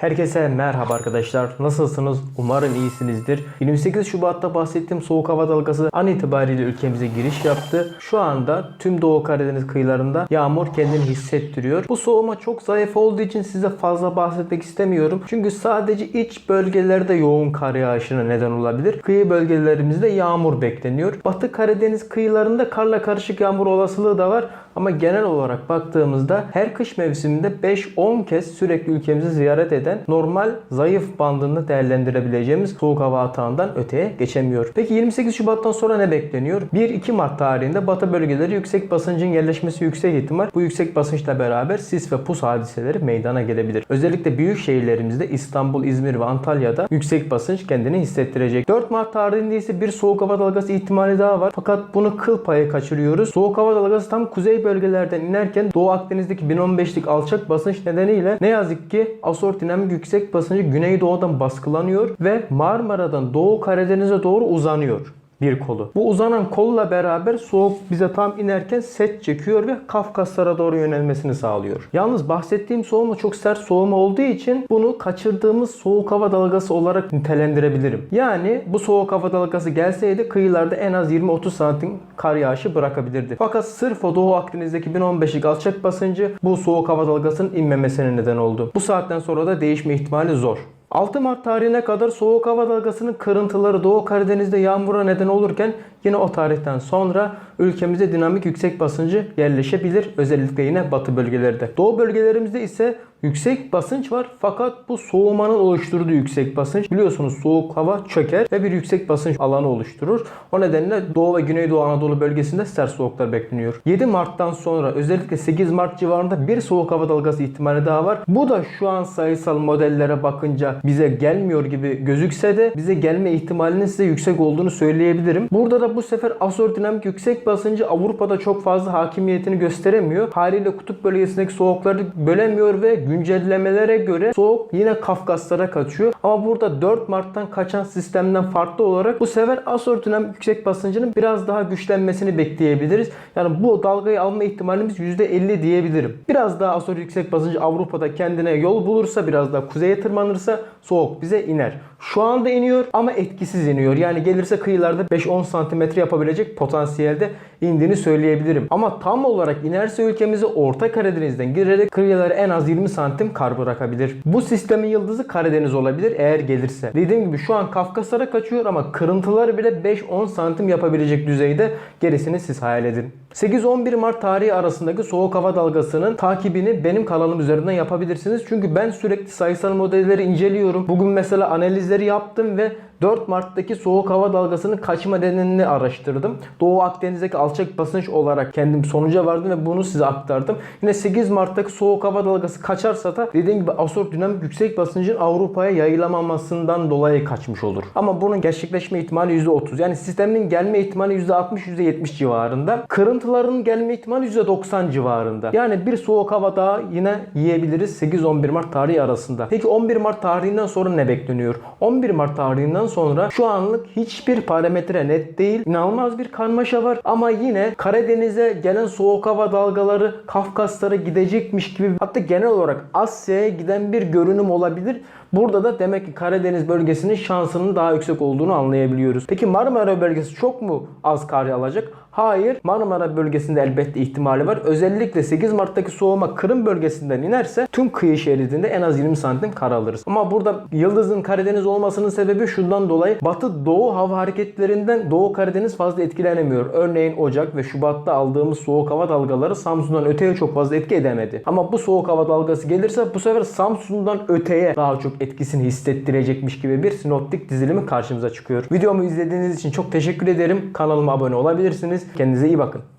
Herkese merhaba arkadaşlar. Nasılsınız? Umarım iyisinizdir. 28 Şubat'ta bahsettiğim soğuk hava dalgası an itibariyle ülkemize giriş yaptı. Şu anda tüm Doğu Karadeniz kıyılarında yağmur kendini hissettiriyor. Bu soğuma çok zayıf olduğu için size fazla bahsetmek istemiyorum. Çünkü sadece iç bölgelerde yoğun kar yağışına neden olabilir. Kıyı bölgelerimizde yağmur bekleniyor. Batı Karadeniz kıyılarında karla karışık yağmur olasılığı da var. Ama genel olarak baktığımızda her kış mevsiminde 5-10 kez sürekli ülkemizi ziyaret eden normal zayıf bandında değerlendirebileceğimiz soğuk hava atağından öteye geçemiyor. Peki 28 Şubat'tan sonra ne bekleniyor? 1-2 Mart tarihinde batı bölgeleri yüksek basıncın yerleşmesi yüksek ihtimal. Bu yüksek basınçla beraber sis ve pus hadiseleri meydana gelebilir. Özellikle büyük şehirlerimizde İstanbul, İzmir ve Antalya'da yüksek basınç kendini hissettirecek. 4 Mart tarihinde ise bir soğuk hava dalgası ihtimali daha var. Fakat bunu kıl payı kaçırıyoruz. Soğuk hava dalgası tam kuzey bölgelerden inerken Doğu Akdeniz'deki 1015'lik alçak basınç nedeniyle ne yazık ki asortinamik yüksek basıncı güneydoğudan baskılanıyor ve Marmara'dan Doğu Karadeniz'e doğru uzanıyor bir kolu. Bu uzanan kolla beraber soğuk bize tam inerken set çekiyor ve Kafkaslara doğru yönelmesini sağlıyor. Yalnız bahsettiğim soğuma çok sert soğuma olduğu için bunu kaçırdığımız soğuk hava dalgası olarak nitelendirebilirim. Yani bu soğuk hava dalgası gelseydi kıyılarda en az 20-30 santim kar yağışı bırakabilirdi. Fakat sırf o Doğu Akdeniz'deki 1015'lik alçak basıncı bu soğuk hava dalgasının inmemesine neden oldu. Bu saatten sonra da değişme ihtimali zor. 6 Mart tarihine kadar soğuk hava dalgasının kırıntıları Doğu Karadeniz'de yağmura neden olurken yine o tarihten sonra ülkemize dinamik yüksek basıncı yerleşebilir. Özellikle yine batı bölgelerde. Doğu bölgelerimizde ise yüksek basınç var fakat bu soğumanın oluşturduğu yüksek basınç biliyorsunuz soğuk hava çöker ve bir yüksek basınç alanı oluşturur. O nedenle Doğu ve Güneydoğu Anadolu bölgesinde sert soğuklar bekleniyor. 7 Mart'tan sonra özellikle 8 Mart civarında bir soğuk hava dalgası ihtimali daha var. Bu da şu an sayısal modellere bakınca bize gelmiyor gibi gözükse de bize gelme ihtimalinin size yüksek olduğunu söyleyebilirim. Burada da bu sefer asortinamik yüksek basıncı Avrupa'da çok fazla hakimiyetini gösteremiyor. Haliyle kutup bölgesindeki soğukları bölemiyor ve güncellemelere göre soğuk yine Kafkaslara kaçıyor. Ama burada 4 Mart'tan kaçan sistemden farklı olarak bu sefer asortinamik yüksek basıncının biraz daha güçlenmesini bekleyebiliriz. Yani bu dalgayı alma ihtimalimiz %50 diyebilirim. Biraz daha asor yüksek basıncı Avrupa'da kendine yol bulursa biraz daha kuzeye tırmanırsa soğuk bize iner. Şu anda iniyor ama etkisiz iniyor. Yani gelirse kıyılarda 5-10 santimetre yapabilecek potansiyelde indiğini söyleyebilirim. Ama tam olarak inerse ülkemizi Orta Karadeniz'den girerek kıyılara en az 20 santim kar bırakabilir. Bu sistemin yıldızı Karadeniz olabilir eğer gelirse. Dediğim gibi şu an Kafkaslara kaçıyor ama kırıntıları bile 5-10 santim yapabilecek düzeyde gerisini siz hayal edin. 8-11 Mart tarihi arasındaki soğuk hava dalgasının takibini benim kanalım üzerinden yapabilirsiniz. Çünkü ben sürekli sayısal modelleri inceliyorum. Bugün mesela analizleri yaptım ve 4 Mart'taki soğuk hava dalgasının kaçma nedenini araştırdım. Doğu Akdeniz'deki alçak basınç olarak kendim sonuca vardım ve bunu size aktardım. Yine 8 Mart'taki soğuk hava dalgası kaçarsa da dediğim gibi asor dinamik yüksek basıncın Avrupa'ya yayılamamasından dolayı kaçmış olur. Ama bunun gerçekleşme ihtimali %30. Yani sistemin gelme ihtimali %60-%70 civarında. Kırıntıların gelme ihtimali %90 civarında. Yani bir soğuk hava daha yine yiyebiliriz 8-11 Mart tarihi arasında. Peki 11 Mart tarihinden sonra ne bekleniyor? 11 Mart tarihinden sonra şu anlık hiçbir parametre net değil. İnanılmaz bir karmaşa var ama yine Karadeniz'e gelen soğuk hava dalgaları Kafkaslara gidecekmiş gibi hatta genel olarak Asya'ya giden bir görünüm olabilir. Burada da demek ki Karadeniz bölgesinin şansının daha yüksek olduğunu anlayabiliyoruz. Peki Marmara bölgesi çok mu az kar alacak? Hayır. Marmara bölgesinde elbette ihtimali var. Özellikle 8 Mart'taki soğuma Kırım bölgesinden inerse tüm kıyı şeridinde en az 20 santim kar alırız. Ama burada yıldızın Karadeniz olmasının sebebi şundan dolayı batı doğu hava hareketlerinden Doğu Karadeniz fazla etkilenemiyor. Örneğin Ocak ve Şubat'ta aldığımız soğuk hava dalgaları Samsun'dan öteye çok fazla etki edemedi. Ama bu soğuk hava dalgası gelirse bu sefer Samsun'dan öteye daha çok etkisini hissettirecekmiş gibi bir sinoptik dizilimi karşımıza çıkıyor. Videomu izlediğiniz için çok teşekkür ederim. Kanalıma abone olabilirsiniz. Kendinize iyi bakın.